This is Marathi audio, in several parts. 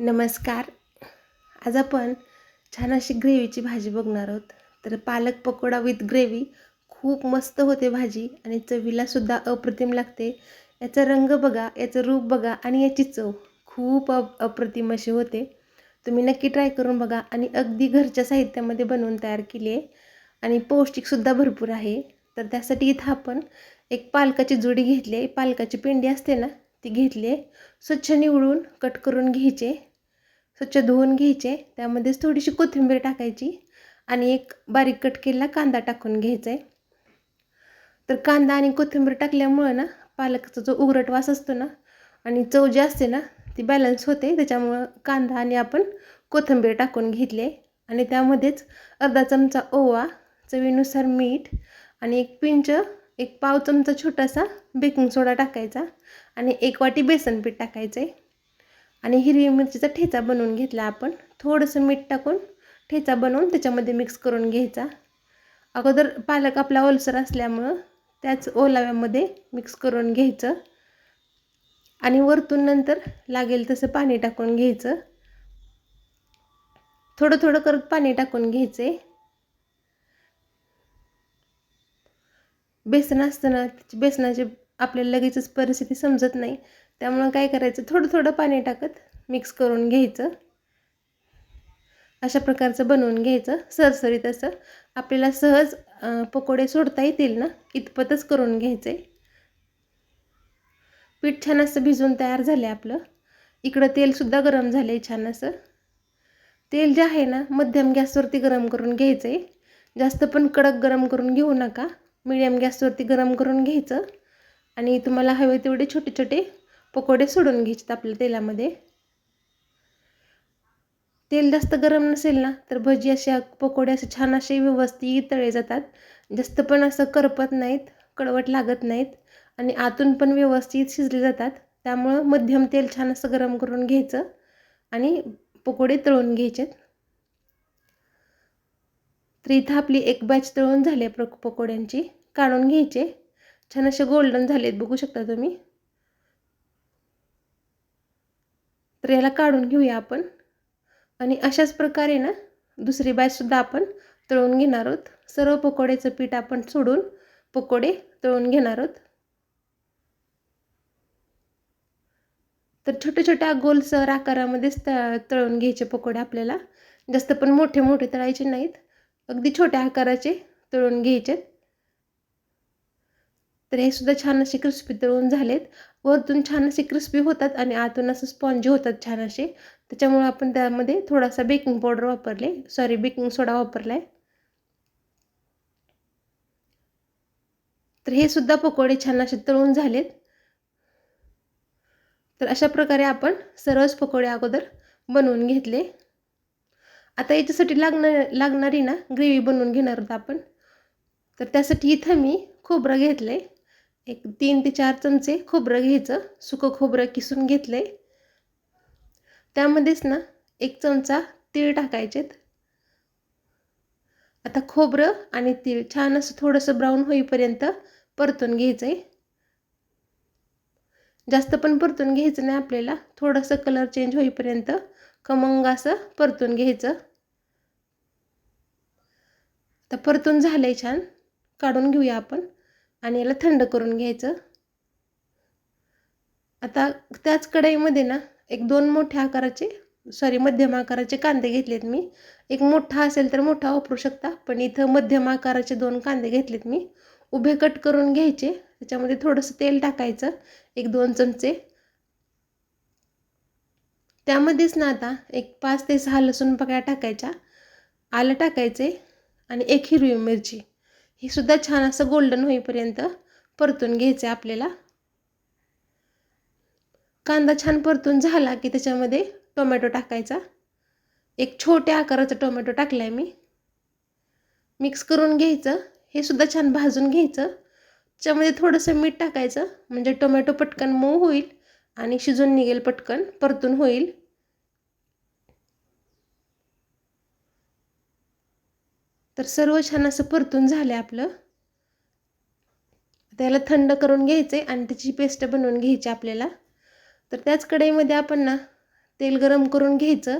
नमस्कार. आज आपण छान अशी ग्रेव्हीची भाजी बघणार आहोत. तर पालक पकोडा विथ ग्रेव्ही खूप मस्त होते भाजी आणि चवीलासुद्धा अप्रतिम लागते. याचा रंग बघा याचं रूप बघा आणि याची चव खूप अप अप्रतिम अशी होते. तुम्ही नक्की ट्राय करून बघा आणि अगदी घरच्या साहित्यामध्ये बनवून तयार केली आहे. आणि पौष्टिकसुद्धा भरपूर आहे. तर त्यासाठी इथं आपण एक पालकाची जोडी घेतली आहे. पालकाची पेंडी असते ना ती घेतली आहे. स्वच्छ निवडून कट करून घ्यायचे स्वच्छ धुवून घ्यायचे. त्यामध्येच थोडीशी कोथिंबीर टाकायची आणि एक बारीक कट केलेला कांदा टाकून घ्यायचा आहे तर कांदा आणि कोथिंबीर टाकल्यामुळं ना पालकचा जो उगरट वास असतो ना आणि चव जी असते ना ती बॅलन्स होते. त्याच्यामुळं कांदा आणि आपण कोथिंबीर टाकून घेतले आणि त्यामध्येच अर्धा चमचा ओवा चवीनुसार मीठ आणि एक पिंच एक पाव चमचा छोटासा बेकिंग सोडा टाकायचा आणि एक वाटी बेसन पीठ टाकायचं आहे आणि हिरवी मिरचीचा ठेचा बनवून घेतला आपण. थोडंसं मीठ टाकून ठेचा बनवून त्याच्यामध्ये मिक्स करून घ्यायचा. अगोदर पालक आपला ओलसर असल्यामुळं त्याच ओलाव्यामध्ये मिक्स करून घ्यायचं. आणि वरतून नंतर लागेल तसं पाणी टाकून घ्यायचं. थोडं थोडं करत पाणी टाकून घ्यायचं. आहे बेसन असताना बेसनाची आपल्याला लगेचच परिस्थिती समजत नाही. त्यामुळं काय करायचं? थोडं थोडं पाणी टाकत मिक्स करून घ्यायचं. अशा प्रकारचं बनवून घ्यायचं. सरसरीत असं. आपल्याला सहज पकोडे सोडता येतील ना? इतपतच करून घ्यायचं. आहे पीठ छान असं भिजून तयार झालं आहे आपलं. इकडं तेलसुद्धा गरम झालं आहे छान असं. तेल जे आहे ना मध्यम गॅसवरती गरम करून घ्यायचं आहे जास्त पण कडक गरम करून घेऊ नका. मिडियम गॅसवरती गरम करून घ्यायचं. आणि तुम्हाला हवे तेवढे छोटे छोटे पकोडे सोडून घ्यायचे आपल्या तेलामध्ये. तेल जास्त गरम नसेल ना तर भजी अशा पकोडे असे छान असे व्यवस्थित तळे जातात. जास्त पण असं करपत नाहीत कडवट लागत नाहीत आणि आतून पण व्यवस्थित शिजले जातात. त्यामुळं मध्यम तेल छान असं गरम करून घ्यायचं आणि पकोडे तळून घ्यायचे तर इथं आपली एक बॅच तळून झाली आहे पकोड्यांची. काढून घ्यायचे. छान असे गोल्डन झालेत बघू शकता तुम्ही. तर याला काढून घेऊया आपण. आणि अशाच प्रकारे ना दुसरी बॅचसुद्धा आपण तळून घेणार आहोत. सर्व पकोड्याचं पीठ आपण सोडून पकोडे तळून घेणार आहोत. तर छोट्या छोट्या गोलसर आकारामध्येच त तळून घ्यायचे पकोडे आपल्याला. जास्त पण मोठे मोठे तळायचे नाहीत. अगदी छोट्या आकाराचे तळून घ्यायचे तर हे सुद्धा छान असे क्रिस्पी तळून झालेत. वरतून छान असे क्रिस्पी होतात आणि आतून असं स्पॉन्जी होतात छान असे त्याच्यामुळं आपण त्यामध्ये थोडासा बेकिंग पावडर वापरले. सॉरी बेकिंग सोडा वापरला आहे तर हे सुद्धा पकोडे छान असे तळून झालेत. तर अशा प्रकारे आपण सर्वच पकोडे अगोदर बनवून घेतले. आता याच्यासाठी लागणार लागणारी ना ग्रेव्ही बनवून घेणार आहोत आपण. तर त्यासाठी इथं मी खोबरं घेतलं आहे एक तीन ते चार चमचे खोबरं घ्यायचं. सुकं खोबरं किसून घेतलं आहे त्यामध्येच ना एक चमचा तीळ टाकायचेत. आता खोबरं आणि तीळ छान असं थोडंसं ब्राऊन होईपर्यंत परतून घ्यायचं आहे जास्त पण परतून घ्यायचं नाही आपल्याला. थोडंसं कलर चेंज होईपर्यंत खमंग असं परतून घ्यायचं. तर परतून झालं आहे छान. काढून घेऊया आपण. आणि याला थंड करून घ्यायचं. आता त्याच कढईमध्ये ना एक दोन मोठ्या आकाराचे सॉरी मध्यम आकाराचे कांदे घेतलेत मी. एक मोठा असेल तर मोठा वापरू शकता पण इथं मध्यम आकाराचे दोन कांदे घेतलेत मी. उभे कट करून घ्यायचे त्याच्यामध्ये थोडंसं तेल टाकायचं एक दोन चमचे. त्यामध्येच ना आता एक पाच ते सहा लसूण पकड्या टाकायच्या. आलं टाकायचे आणि एक हिरवी मिरची. हे सुद्धा छान असं गोल्डन होईपर्यंत परतून घ्यायचं आहे आपल्याला. कांदा छान परतून झाला की त्याच्यामध्ये टोमॅटो टाकायचा. एक छोट्या आकाराचा टोमॅटो टाकला आहे मी. मिक्स करून घ्यायचं. हे सुद्धा छान भाजून घ्यायचं. त्याच्यामध्ये थोडंसं मीठ टाकायचं. म्हणजे टोमॅटो पटकन मऊ होईल आणि शिजून निघेल पटकन परतून होईल. तर सर्व छान असं परतून झालं आपलं. त्याला थंड करून घ्यायचं आहे आणि त्याची पेस्ट बनवून घ्यायची आपल्याला. तर त्याच कढईमध्ये आपण ना तेल गरम करून घ्यायचं.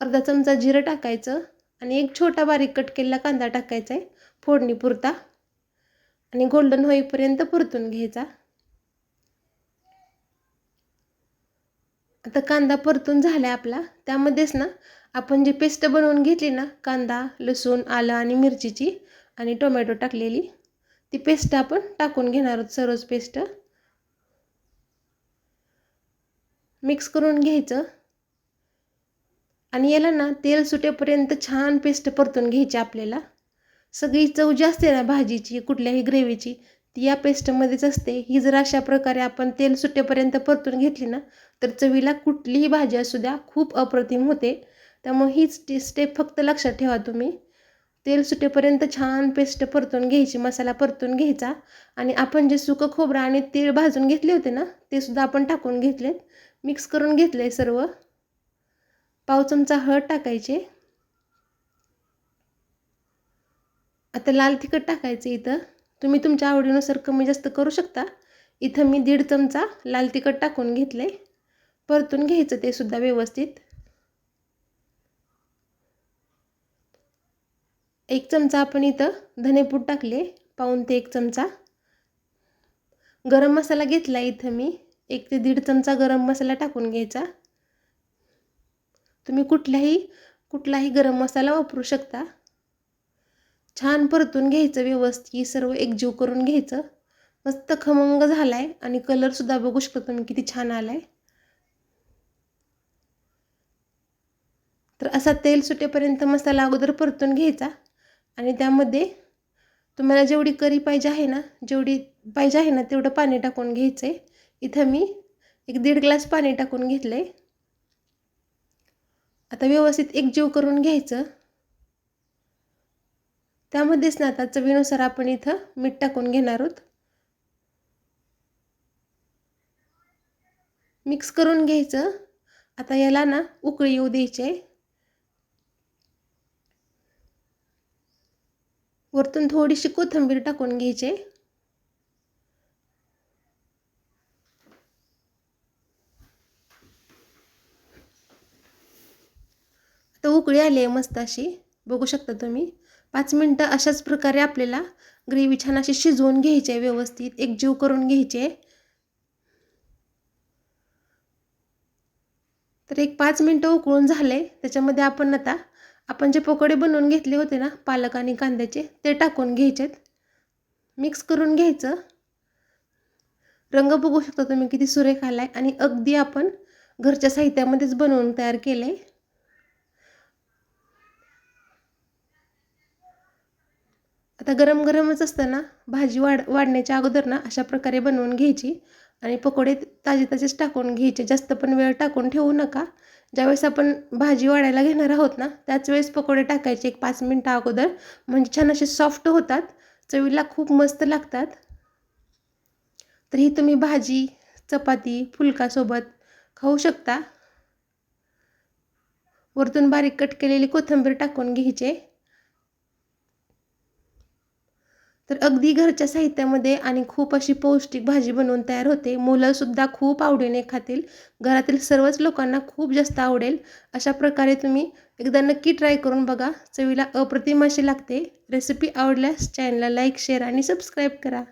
अर्धा चमचा जिरं टाकायचं आणि एक छोटा बारीक कट केलेला कांदा टाकायचा आहे फोडणीपुरता आणि गोल्डन होईपर्यंत परतून घ्यायचा. आता कांदा परतून झाला आपला. त्यामध्येच ना आपण जी पेस्ट बनवून घेतली ना कांदा लसूण आलं आणि मिरचीची आणि टोमॅटो टाकलेली ती पेस्ट आपण टाकून घेणार आहोत सर्वच पेस्ट. मिक्स करून घ्यायचं. आणि याला ना तेल सुटेपर्यंत छान पेस्ट परतून घ्यायची आपल्याला. सगळी चव जी असते ना भाजीची कुठल्याही ग्रेव्हीची ती या पेस्टमध्येच असते. ही जर अशा प्रकारे आपण तेल सुटेपर्यंत परतून घेतली ना तर चवीला कुठलीही भाजी असू द्या खूप अप्रतिम होते. त्यामुळे हीच स्टेप फक्त लक्षात ठेवा तुम्ही. तेल सुटेपर्यंत छान पेस्ट परतून घ्यायची मसाला परतून घ्यायचा. आणि आपण जे सुकं खोबरं आणि तीळ भाजून घेतले होते ना ते सुद्धा आपण टाकून घेतलेत. मिक्स करून घेतले सर्व. पाव चमचा हळद टाकायचे. आता लाल तिखट टाकायचं इथं. तुम्ही तुमच्या आवडीनुसार कमी जास्त करू शकता. इथं मी दीड चमचा लाल तिखट टाकून घेतले परतून घ्यायचं ते सुद्धा व्यवस्थित. एक चमचा आपण इथं धनेपूड टाकले पाऊन ते एक चमचा. गरम मसाला घेतला इथं मी एक ते दीड चमचा गरम मसाला टाकून घ्यायचा. तुम्ही कुठल्याही कुठलाही गरम मसाला वापरू शकता. छान परतून घ्यायचं व्यवस्थित सर्व एकजीव करून घ्यायचं. मस्त खमंग झाला आहे आणि कलरसुद्धा बघू शकता तुम्ही किती छान आला आहे तर असा तेल सुटेपर्यंत मसाला अगोदर परतून घ्यायचा. आणि त्यामध्ये तुम्हाला जेवढी करी पाहिजे आहे ना जेवढी पाहिजे आहे ना तेवढं पाणी टाकून घ्यायचं आहे इथं मी एक दीड ग्लास पाणी टाकून घेतलं आहे आता व्यवस्थित एकजीव करून घ्यायचं. त्यामध्येच ना आता चवीनुसार आपण इथं मीठ टाकून घेणार आहोत. मिक्स करून घ्यायचं. आता याला ना उकळी येऊ द्यायची आहे. वरतून थोडीशी कोथिंबीर टाकून घ्यायची. आता उकळी आली आहे मस्त अशी. बघू शकता तुम्ही. पाच मिनटं अशाच प्रकारे आपल्याला ग्रेव्ही छान अशी शिजवून घ्यायची आहे व्यवस्थित. एकजीव करून घ्यायचे तर एक पाच मिनटं उकळून झाले त्याच्यामध्ये आपण आता आपण जे पकोडे बनवून घेतले होते ना पालक आणि कांद्याचे ते टाकून घ्यायचेत. मिक्स करून घ्यायचं. रंग बघू शकता तुम्ही किती सुरेख आला आहे आणि अगदी आपण घरच्या साहित्यामध्येच बनवून तयार केलं आहे आता गरम गरमच असताना भाजी वाढ वाढण्याच्या अगोदर ना अशा प्रकारे बनवून घ्यायची. आणि पकोडे ताजे ताजेच टाकून घ्यायचे. जास्त पण वेळ टाकून ठेवू नका. ज्यावेळेस आपण भाजी वाढायला घेणार आहोत ना त्याच वेळेस पकोडे टाकायचे एक पाच मिनटं अगोदर. म्हणजे छान असे सॉफ्ट होतात. चवीला खूप मस्त लागतात. तर ही तुम्ही भाजी चपाती फुलकासोबत खाऊ शकता. वरतून बारीक कट केलेली कोथिंबीर टाकून घ्यायचे. तर अगदी घरच्या साहित्यामध्ये आणि खूप अशी पौष्टिक भाजी बनवून तयार होते. मुलंसुद्धा खूप आवडीने खातील. घरातील सर्वच लोकांना खूप जास्त आवडेल. अशा प्रकारे तुम्ही एकदा नक्की ट्राय करून बघा. चवीला अप्रतिम अशी लागते. रेसिपी आवडल्यास चॅनलला लाईक शेअर आणि सबस्क्राईब करा.